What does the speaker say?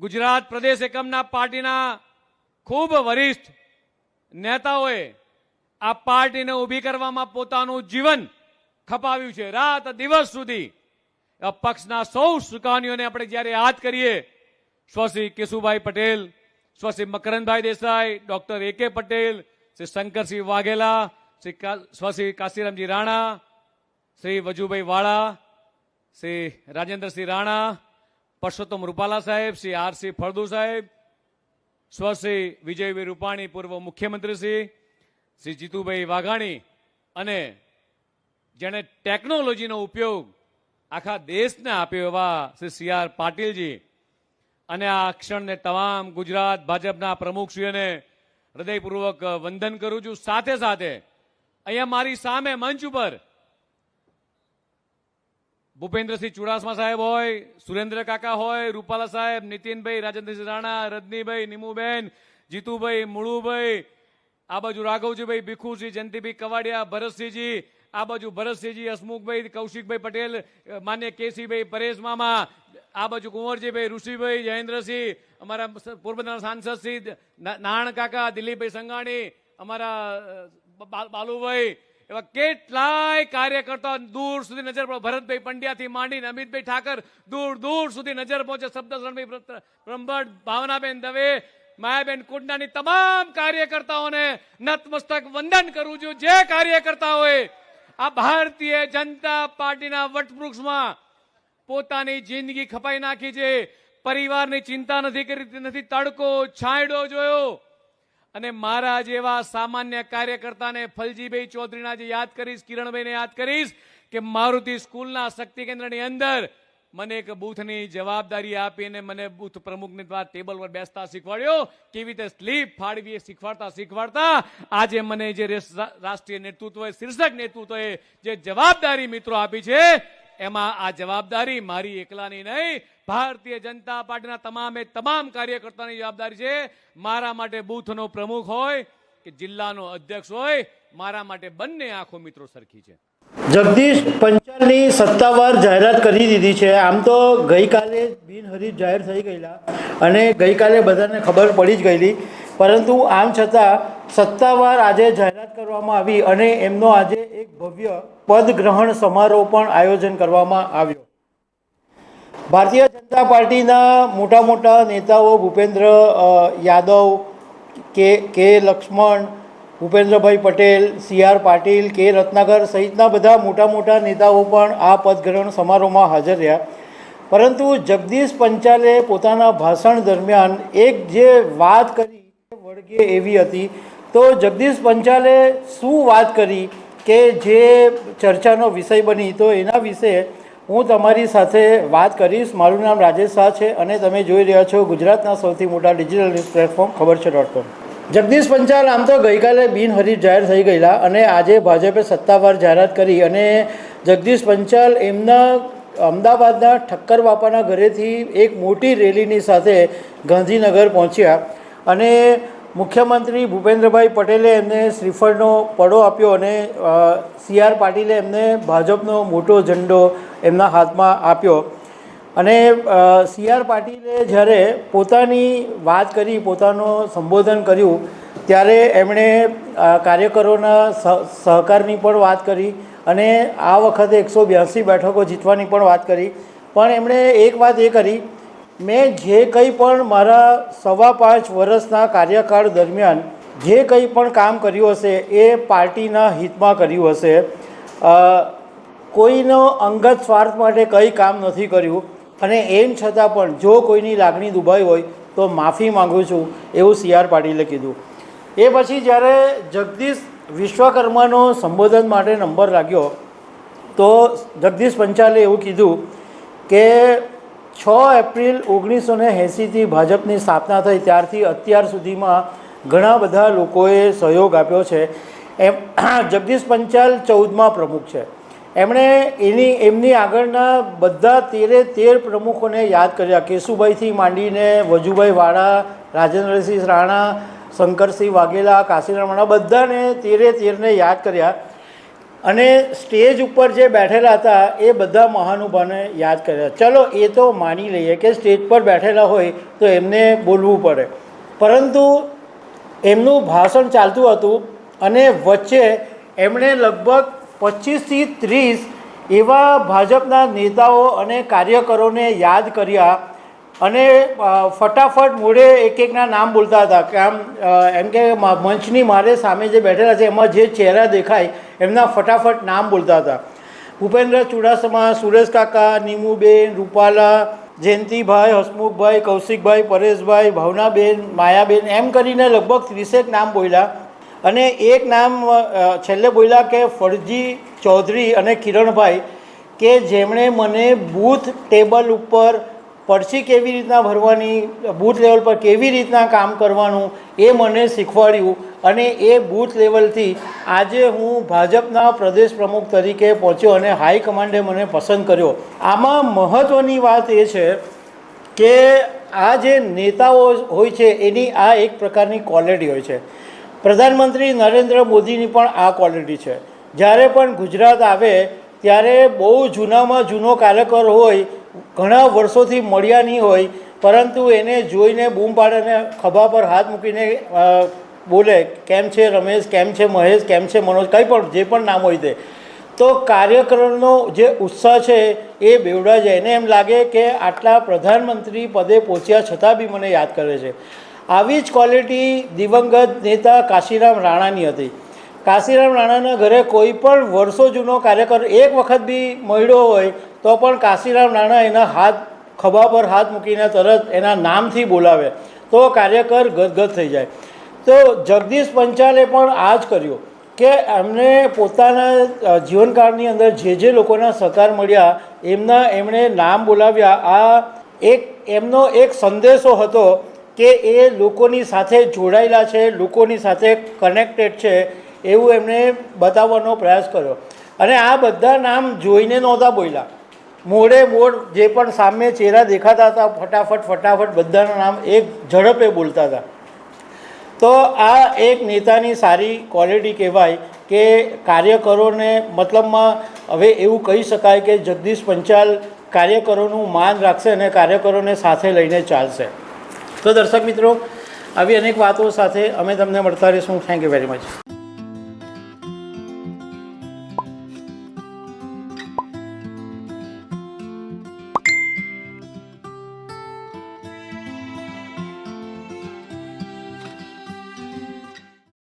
ગુજરાત પ્રદેશ એકમના પાર્ટીના ખૂબ વરિષ્ઠ નેતાઓએ આ પાર્ટીને ઊભી કરવામાં પોતાનું જીવન ખપાવ્યું છે. રાત દિવસ સુધી પક્ષના સૌ સુકાનીઓને આપણે જ્યારે યાદ કરીએ સ્વશ્રી Keshubhai Patel સ્વશ્રી Makarandbhai Desai, doctor A K Patel, Shri Shankarsinh Vaghela, Shri સ્વશ્રી કાશીરામજી Rana, Shri Vajubhai વાળા, શ્રી રાજેન્દ્રસિંહ રાણા પરસોત્તમ રૂપાલા સાહેબ, શ્રી આરસી ફળદુ સાહેબ સ્વશ્રી વિજયભાઈ રૂપાણી, પૂર્વ મુખ્યમંત્રી શ્રી શ્રી જીતુભાઈ વાઘાણી અને જેણે ટેકનોલોજીનો ઉપયોગ આખા દેશને આપ્યો એવા શ્રી સી આર પાટીલજી અને આ ક્ષણને તમામ ગુજરાત ભાજપના પ્રમુખશ્રીઓને હૃદયપૂર્વક વંદન કરું છું. સાથે સાથે અહીંયા મારી સામે મંચ ઉપર ભૂપેન્દ્રસિંહ ચુડાસમા સાહેબ હોય, સુરેન્દ્ર કાકા હોય, રૂપાલા સાહેબ, નીતિનભાઈ, રાજેન્દ્રસિંહ રાણા, રજનીભાઈ, નીમુબેન, જીતુભાઈ, મુળુભાઈ, આ બાજુ રાઘવજીભાઈ ભીખુસિંહ જયંતિભાઈ કવાડિયા, ભરતસિંહજી, આ બાજુ ભરતસિંહજી, હસમુખભાઈ, કૌશિકભાઈ પટેલ માન્ય કેસીભાઈ, પરેશ મામા, આ બાજુ કુંવરજીભાઈ, ઋષિભાઈ, જયેન્દ્રસિંહ, અમારા પોરબંદરના સાંસદ શ્રી ના- નાણ કાકા, દિલીપભાઈ સંઘાણી, અમારા બાલુભાઈ એવા કેટલાય કાર્યકર્તાઓ દૂર સુધી નજર ભરતભાઈ પંડ્યાથી માંડીને અમિતભાઈ ઠાકર દૂર દૂર સુધી નજર પહોંચે શબ્દ શરણભાઈ બ્રહ્મભટ્ટ ભાવનાબેન દવે, માયાબેન કુંડનાની તમામ કાર્યકર્તાઓને નતમસ્તક વંદન કરું છું. જે કાર્યકર્તાઓએ આ ભારતીય જનતા પાર્ટીના વટવૃક્ષમાં પોતાની જિંદગી ખપાઈ નાખી છે. પરિવારની ચિંતા નથી કરી, નથી તડકો છાંયડો જોયો. અને મારા જેવા સામાન્ય કાર્યકર્તાને ફલજીભાઈ ચૌધરીના જે યાદ કરીશ, કિરણભાઈને યાદ કરીશ કે મારુતિ સ્કૂલના શક્તિ કેન્દ્રની અંદર મને એક બૂથની જવાબદારી આપીને મને બૂથ પ્રમુખની દ્વારા ટેબલ પર બેસતા શીખવાડ્યો. કેવી રીતે સ્લીપ ફાળવી શીખવાડતા શીખવાડતા આજે મને જે રાષ્ટ્રીય નેતૃત્વએ, શીર્ષક નેતૃત્વએ જે જવાબદારી મિત્રો આપી છે એમાં આ જવાબદારી મારી એકલાની નહીં. ભારતીય જનતા પાર્ટીના તમામે તમામ કાર્યકર્તાની જવાબદારી છે. મારા માટે બૂથનો પ્રમુખ હોય કે જિલ્લાનો અધ્યક્ષ હોય, મારા માટે બંને આંખો મિત્રો સરખી છે. જગદીશ પંચાલની સત્તાવાર જાહેરાત કરી દીધી છે. આમ તો ગઈકાલે બિનહરીફ જાહેર થઈ ગયેલા અને ગઈકાલે બધાને ખબર પડી જ ગયેલી પરંતુ આમ છતાં સત્તાવાર આજે જાહેરાત કરવામાં આવી અને એમનો આજે એક ભવ્ય પદગ્રહણ સમારોહ પણ આયોજન કરવામાં આવ્યો. ભારતીય જનતા પાર્ટીના મોટા મોટા નેતાઓ Bhupendra Yadav, K K Laxman, Bhupendrabhai Patel, C R Patil, K Ratnakar સહિતના બધા મોટા મોટા નેતાઓ પણ આ પદગ્રહણ સમારોહમાં હાજર રહ્યા. પરંતુ જગદીશ પંચાલે પોતાના ભાષણ દરમિયાન એક જે વાત કરી વળગે એવી હતી. તો જગદીશ પંચાલે શું વાત કરી કે જે ચર્ચાનો વિષય બની, તો એના વિશે હું તમારી સાથે વાત કરીશ. મારું નામ રાજેશ શાહ છે અને તમે જોઈ રહ્યા છો ગુજરાતના સૌથી મોટા ડિજિટલ ન્યૂઝ પ્લેટફોર્મ ખબર છે ડોટ કોમ. જગદીશ પંચાલ, આમ તો ગઈકાલે બિનહરીફ જાહેર થઈ ગયેલા અને આજે ભાજપે સત્તાવાર જાહેરાત કરી અને જગદીશ પંચાલ એમના અમદાવાદના ઠક્કર બાપાના ઘરેથી એક મોટી રેલીની સાથે ગાંધીનગર પહોંચ્યા અને મુખ્યમંત્રી ભૂપેન્દ્રભાઈ પટેલે એમને શ્રીફળનો પડો આપ્યો અને સી આર પાટીલે એમને ભાજપનો મોટો ઝંડો એમના હાથમાં આપ્યો. અને સી આર પાટીલે જ્યારે પોતાની વાત કરી, પોતાનું સંબોધન કર્યું, ત્યારે એમણે કાર્યકરોના સહ- સહકારની પણ વાત કરી અને આ વખતે એકસો બ્યાસી બેઠકો જીતવાની પણ વાત કરી. પણ એમણે એક વાત એ કરી મેં જે કંઈ પણ મારા સવા પાંચ વર્ષના કાર્યકાળ દરમિયાન જે કંઈ પણ કામ કર્યું હશે એ પાર્ટીના હિતમાં કર્યું હશે. કોઈનો અંગત સ્વાર્થ માટે કંઈ કામ નથી કર્યું. અને એમ છતાં પણ જો કોઈની લાગણી દુભાઈ હોય તો માફી માગું છું એવું સી આર પાટીલે કીધું. એ પછી જ્યારે જગદીશ વિશ્વકર્માનો સંબોધન માટે નંબર લાગ્યો તો જગદીશ પંચાલે એવું કીધું કે છ એપ્રિલ ઓગણીસો ને એંસીથી ભાજપની સ્થાપના થઈ. ત્યારથી અત્યાર સુધીમાં ઘણા બધા લોકોએ સહયોગ આપ્યો છે. એમ, જગદીશ પંચાલ ચૌદમાં પ્રમુખ છે. એમણે એની, એમની આગળના બધા તેરે તેર પ્રમુખોને યાદ કર્યા. કેશુભાઈથી માંડીને વજુભાઈ વાળા, રાજેન્દ્રસિંહ રાણા, શંકરસિંહ વાઘેલા, કાશીરામ રાણા, બધાને તેરે તેરને યાદ કર્યા. અને સ્ટેજ ઉપર જે બેઠેલા હતા, એ બધા મહાનુભાવને યાદ કર્યા. ચલો, એ તો માની લઈએ કે સ્ટેજ પર બેઠેલા હોય તો એમને બોલવું પડે. પરંતુ એમનું ભાષણ ચાલતું હતું અને વચ્ચે એમણે લગભગ પચીસથી ત્રીસ એવા ભાજપના નેતાઓ અને કાર્યકરોને યાદ કર્યા અને ફટાફટ મોઢે એક એકના નામ બોલતા હતા. કે આમ એમ કે મંચની મારે સામે જે બેઠેલા છે, એમાં જે ચહેરા દેખાય એમના ફટાફટ નામ બોલતા હતા. ભૂપેન્દ્ર ચુડાસમા, સુરેશ કાકા, નીમુબેન, રૂપાલા, જયંતિભાઈ, હસમુખભાઈ, કૌશિકભાઈ, પરેશભાઈ, ભાવનાબેન, માયાબેન, એમ કરીને લગભગ ત્રીસેક નામ બોલ્યા. અને એક નામ છેલ્લે બોલ્યા કે ફરજી ચૌધરી અને કિરણભાઈ, કે જેમણે મને બૂથ ટેબલ ઉપર પરસી કેવી રીતના ભરવાની, બૂથ લેવલ પર કેવી રીતના કામ કરવાનું એ મને શીખવાડ્યું. અને એ બૂથ લેવલથી આજે હું ભાજપના પ્રદેશ પ્રમુખ તરીકે પહોંચ્યો અને હાઈકમાન્ડે મને પસંદ કર્યો. આમાં મહત્ત્વની વાત એ છે કે આ જે નેતાઓ હોય છે, એની આ એક પ્રકારની ક્વોલિટી હોય છે. પ્રધાનમંત્રી નરેન્દ્ર મોદીની પણ આ ક્વોલિટી છે. જ્યારે પણ ગુજરાત આવે, ત્યારે બહુ જૂનામાં જૂનો કાર્યકર હોય, ઘણા વર્ષોથી મળ્યા નહીં હોય, પરંતુ એને જોઈને બૂમ પાડે અને ખભા પર હાથ મૂકીને બોલે, કેમ છે રમેશ? કેમ છે મહેશ? કેમ છે મનોજ? કંઈ પણ, જે પણ નામ હોય તે. તો કાર્યકરોનો જે ઉત્સાહ છે એ બેવડા જાય એને એમ લાગે કે આટલા પ્રધાનમંત્રી પદે પહોંચ્યા છતાં બી મને યાદ કરે છે. આવી જ ક્વોલિટી દિવંગત નેતા કાશીરામ રાણાની હતી. કાશીરામ રાણાના ઘરે કોઈ પણ વર્ષો જૂનો કાર્યકર એક વખત બી મળ્યો હોય, તો પણ કાશીરામ રાણા એના હાથ, ખભા પર હાથ મૂકીને તરત એના નામથી બોલાવે. તો કાર્યકર ગદગદ થઈ જાય. તો જગદીશ પંચાલે પણ આ જ કર્યું કે એમને પોતાના જીવનકાળની અંદર જે જે લોકોના સહકાર મળ્યા, એમના એમણે નામ બોલાવ્યા. આ એક, એમનો એક સંદેશો હતો કે એ લોકોની સાથે જોડાયેલા છે, લોકોની સાથે કનેક્ટેડ છે, એવું એમણે બતાવવાનો પ્રયાસ કર્યો. અને આ બધા નામ જોઈને નહોતા બોલ્યા. મોડે મોડ જે પણ સામે ચહેરા દેખાતા હતા, ફટાફટ ફટાફટ બધાના નામ એક ઝડપે બોલતા હતા. તો આ એક નેતાની સારી ક્વોલિટી કહેવાય કે કાર્યકરોને મતલબમાં હવે એવું કહી શકાય કે જગદીશ પંચાલ કાર્યકરોનું માન રાખશે અને કાર્યકરોને સાથે લઈને ચાલશે. તો દર્શક મિત્રો, આવી અનેક વાતો સાથે અમે તમને મળતા રહીશું. Thank you very much